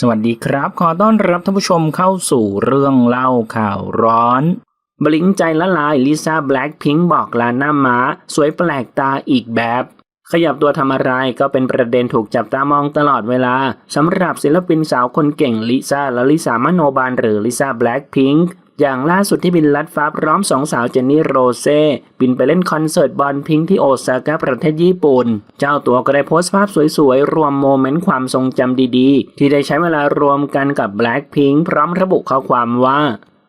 สวัสดีครับ ขอต้อนรับท่านผู้ชมเข้าสู่เรื่องเล่าข่าวร้อน บลิงใจละลายลิซ่าแบล็คพิงค์บอกลาหน้าม้า สวยแปลกตาอีกแบบ ขยับตัวทำอะไรก็เป็นประเด็นถูกจับตามองตลอดเวลาสำหรับศิลปินสาวคนเก่งลิซ่าและลิซ่ามโนบาลหรือลิซ่าแบล็คพิงค์ อย่างล่าสุดที่บินลัดฟ้าพร้อมสองสาวเจนนี่โรเซ่บินไปเล่นคอนเสิร์ตบอลพิงค์ที่โอซาก้าประเทศญี่ปุ่น เจ้าตัวก็ได้โพสต์ภาพสวยๆ รวมโมเมนต์ความทรงจำดีๆ ที่ได้ใช้เวลารวมกันกับ Blackpink พร้อมระบุข้อความว่า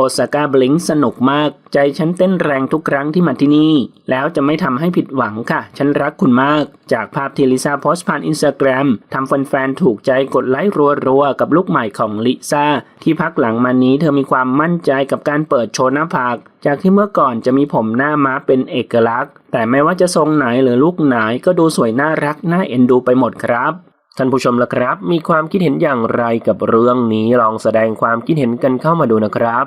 โอซาก้าบลิงสนุกมาก ใจฉันเต้นแรงทุกครั้งที่มาที่นี่ แล้วจะไม่ทำให้ผิดหวังค่ะ ฉันรักคุณมาก จากภาพที่ลิซ่าโพสต์ผ่านอินสตาแกรมทำแฟนๆถูกใจกดไลค์รัวๆ กับลุคใหม่ของลิซ่า ที่พักหลังมานี้เธอมีความมั่นใจกับการเปิดโชว์หน้าผากจากที่เมื่อก่อนจะมีผมหน้าม้าเป็นเอกลักษณ์ แต่ไม่ว่าจะทรงไหนหรือลุคไหนก็ดูสวยน่ารักน่าเอ็นดูไปหมดครับท่านผู้ชมละครับ มีความคิดเห็นอย่างไรกับเรื่องนี้ลองแสดงความคิดเห็นกันเข้ามาดูนะครับ